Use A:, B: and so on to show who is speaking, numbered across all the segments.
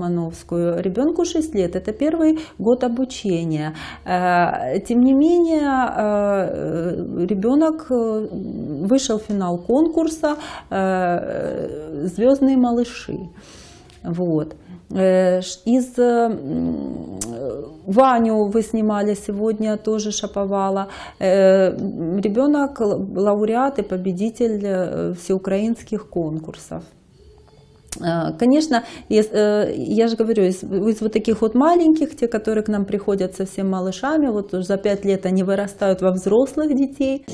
A: Мановскую. Ребенку 6 лет, это первый год обучения. Э, Тем не менее, э, ребенок э, вышел в финал конкурса «Звездные малыши». Вот. Из Ваню вы снимали сегодня, тоже Шаповала. Ребенок лауреат и победитель всеукраинских конкурсов. Э, Конечно, ес- э, я же говорю, из, из вот таких вот маленьких, те, которые к нам приходят совсем малышами, вот уже за пять лет они вырастают во взрослых детей.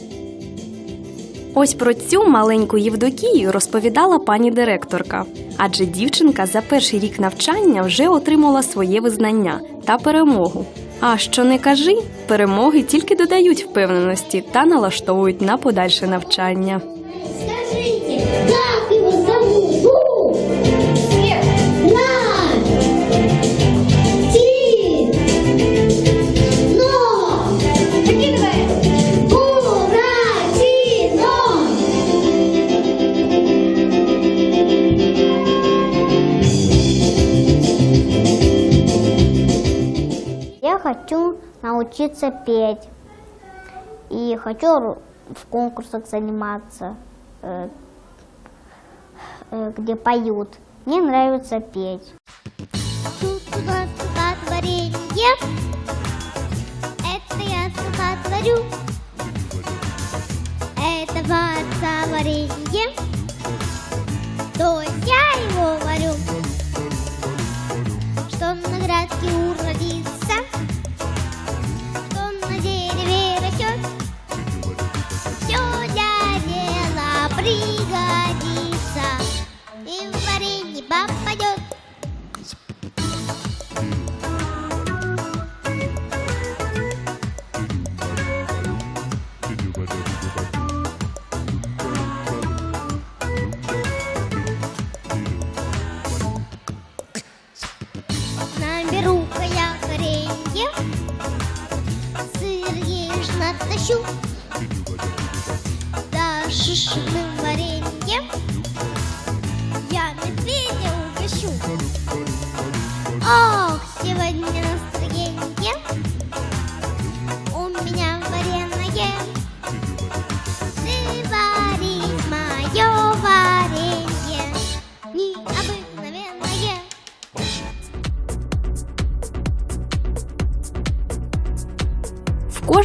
B: Ось про цю маленьку Євдокію розповідала пані директорка. Адже дівчинка за перший рік навчання вже отримала своє визнання та перемогу. А що не кажи, перемоги тільки додають впевненості та налаштовують на подальше навчання.
C: Скажите,
D: хочу научиться петь. И хочу в конкурсах заниматься, э, э, где поют. Мне нравится петь.
C: Тут сухо варенье. Это
B: You.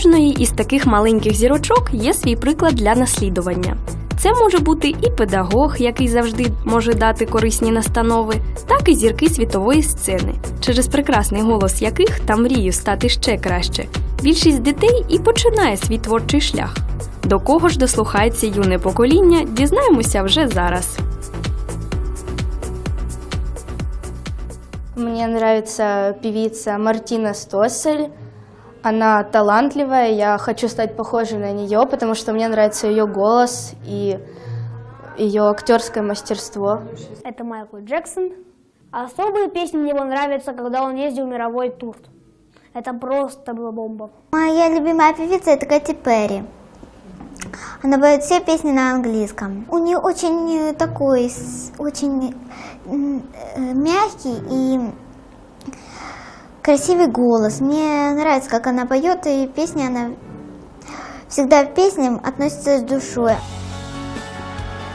B: Кожної із таких маленьких зірочок є свій приклад для наслідування. Це може бути і педагог, який завжди може дати корисні настанови, так і зірки світової сцени, через прекрасний голос яких та мрію стати ще краще. Більшість дітей і починає свій творчий шлях. До кого ж дослухається юне покоління, дізнаємося вже зараз.
E: Мне нравится певица Мартина Стосель. Она талантливая, я хочу стать похожей на нее, потому что мне нравится ее голос и ее актерское мастерство.
F: Это Майкл Джексон. Особая песня мне понравится, когда он ездил в мировой тур. Это просто была бомба.
D: Моя любимая певица это Кэти Перри. Она поет все песни на английском. У нее очень э, такой, очень э, мягкий и красивый голос. Мне нравится, как она поет, и песни она всегда к песням относится с душой.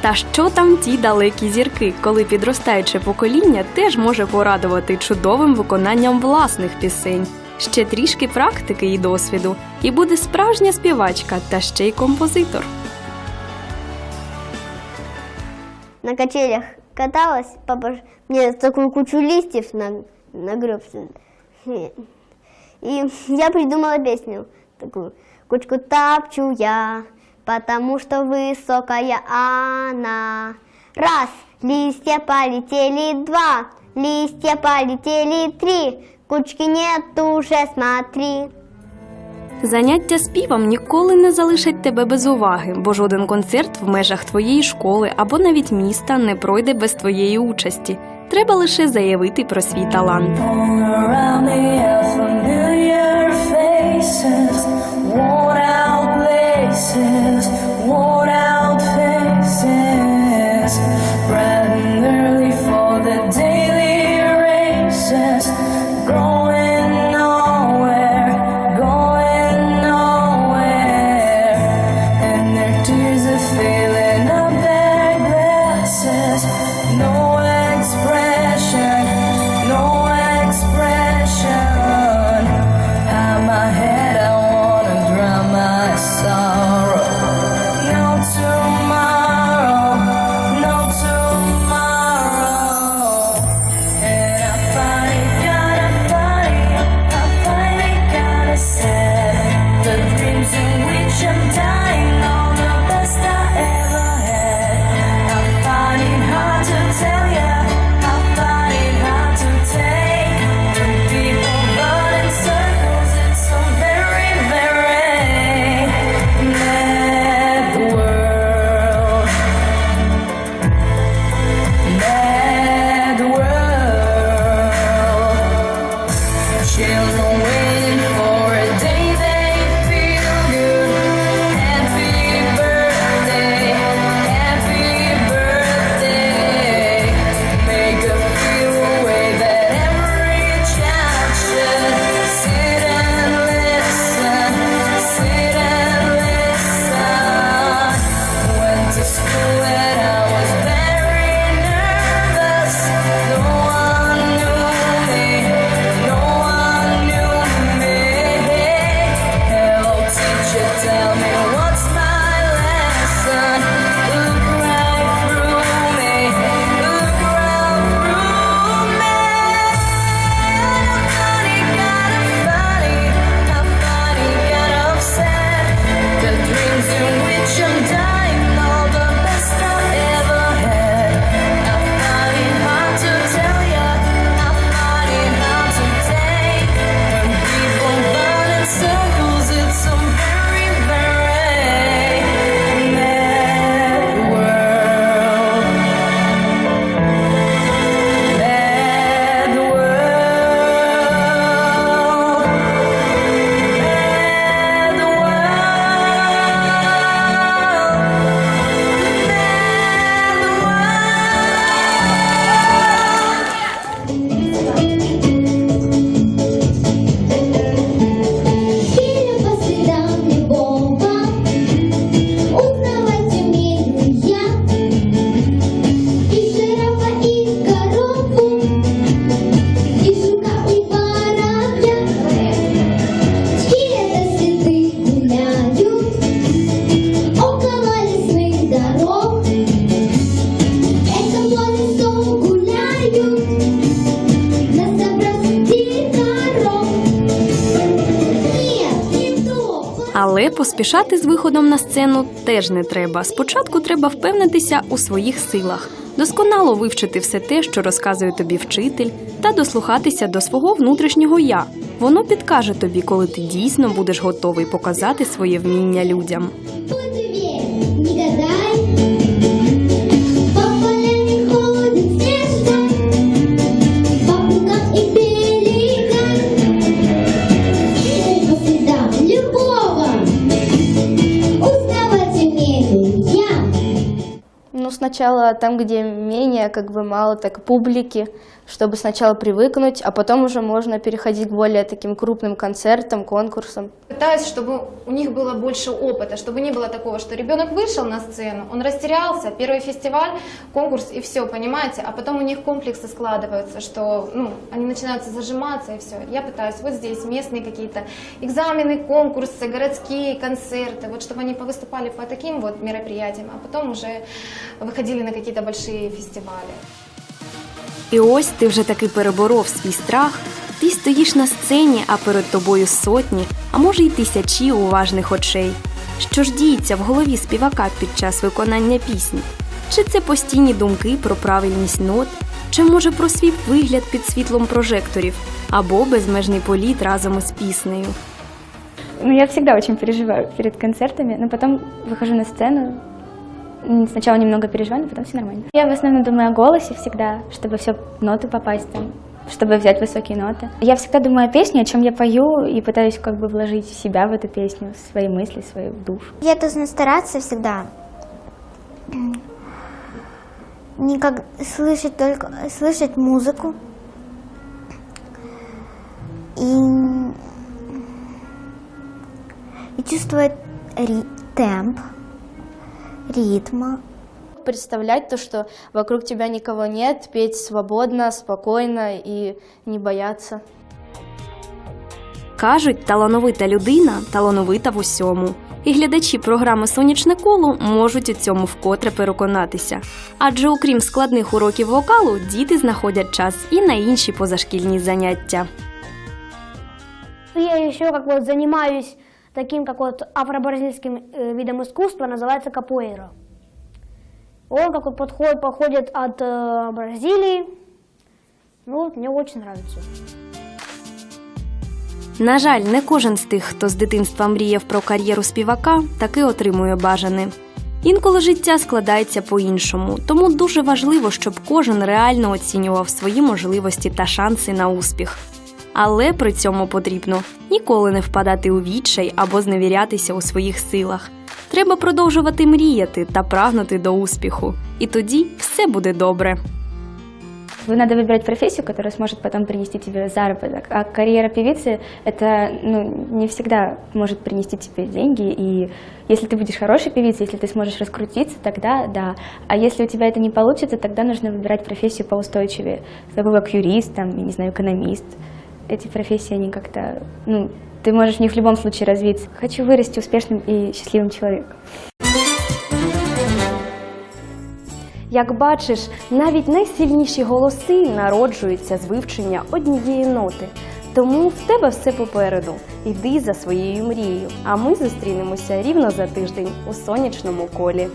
B: Та що там ті далекі зірки, коли підростаюче покоління теж може порадувати чудовим виконанням власних пісень. Ще трішки практики і досвіду, і буде справжня співачка та ще й композитор.
G: на качелях каталась, папа ж мне такую кучу листьев на, нагребся. И я придумала песню такую. Кучку тапчу я, потому что высокая она. Раз, листья полетели, два, листья полетели, три. Кучки нет уже, смотри.
B: Заняття співом ніколи не залишать тебе без уваги, бо жоден концерт в межах твоєї школи або навіть міста не пройде без твоєї участі. Треба лише заявити про свій талант.
H: Worn out faces.
B: Поспішати з виходом на сцену теж не треба. Спочатку треба впевнитися у своїх силах, досконало вивчити все те, що розказує тобі вчитель, та дослухатися до свого внутрішнього я. Воно підкаже тобі, коли ти дійсно будеш готовий показати своє вміння людям.
E: Сначала там, где менее как бы мало так публики, чтобы сначала привыкнуть, а потом уже можно переходить к более таким крупным концертам, конкурсам.
I: Пытаюсь, чтобы у них было больше опыта, чтобы не было такого, что ребенок вышел на сцену, он растерялся, первый фестиваль, конкурс и все, понимаете, а потом у них комплексы складываются, что ну, они начинают зажиматься и все. Я пытаюсь вот здесь местные какие-то экзамены, конкурсы, городские концерты, вот чтобы они повыступали по таким вот мероприятиям, а потом уже выходили на какие-то большие фестивали.
B: І ось ти вже таки переборов свій страх. Ти стоїш на сцені, а перед тобою сотні, а може й тисячі уважних очей. Що ж діється в голові співака під час виконання пісні? Чи це постійні думки про правильність нот, чи може про свій вигляд під світлом прожекторів, або безмежний політ разом із піснею?
J: Ну, я всегда очень переживаю перед концертами, но потом выхожу на сцену. Сначала немного переживаю, но потом все нормально. Я в основном думаю о голосе всегда, чтобы все ноты попасть там, чтобы взять высокие ноты. Я всегда думаю о песне, о чем я пою, и пытаюсь как бы вложить себя в эту песню, свои мысли, свою душу.
D: Я должна стараться всегда не как слышать только слышать музыку и, и чувствовать темп, ритма.
E: Представлять то, что вокруг тебя никого нет, петь свободно, спокойно и не бояться.
B: Кажуть, талановита людина талановита в усьому. І глядачі програми Сонячне коло можуть у цьому вкотре переконатися. Адже окрім складних уроків вокалу, діти знаходять час і на інші позашкільні заняття.
F: Я еще как вот занимаюсь таким, как вот афро-бразильским э, видом искусства, называется капуэйра. Он как вот подходит, походит от э, Бразилии. Ну, вот, мне очень нравится.
B: На жаль, не кожен з тих, хто з дитинства мріяв про кар'єру співака, таки отримує бажане. Інколи життя складається по-іншому, тому дуже важливо, щоб кожен реально оцінював свої можливості та шанси на успіх. Але при цьому потрібно ніколи не впадати у відчай або зневірятися у своїх силах. Треба продовжувати мріяти та прагнути до успіху, і тоді все буде добре.
J: Вы надо выбирать профессию, которая сможет потом принести тебе заработок. А карьера певицы это ну, не всегда может принести тебе деньги. И если ты будешь хорошей певицей, если ты сможешь раскрутиться, тогда да. А если у тебя это не получится, тогда нужно выбирать профессию поустойчивее. Такой как юрист, там, я не знаю, экономист. Эти профессии, они как-то, ну, ты можешь в них в любом случае развиться. Хочу вырасти успешным и счастливым человеком.
B: Як бачиш, навіть найсильніші голоси народжуються з вивчення однієї ноти. Тому в тебе все попереду. Йди за своєю мрією. А ми зустрінемося рівно за тиждень у сонячному колі.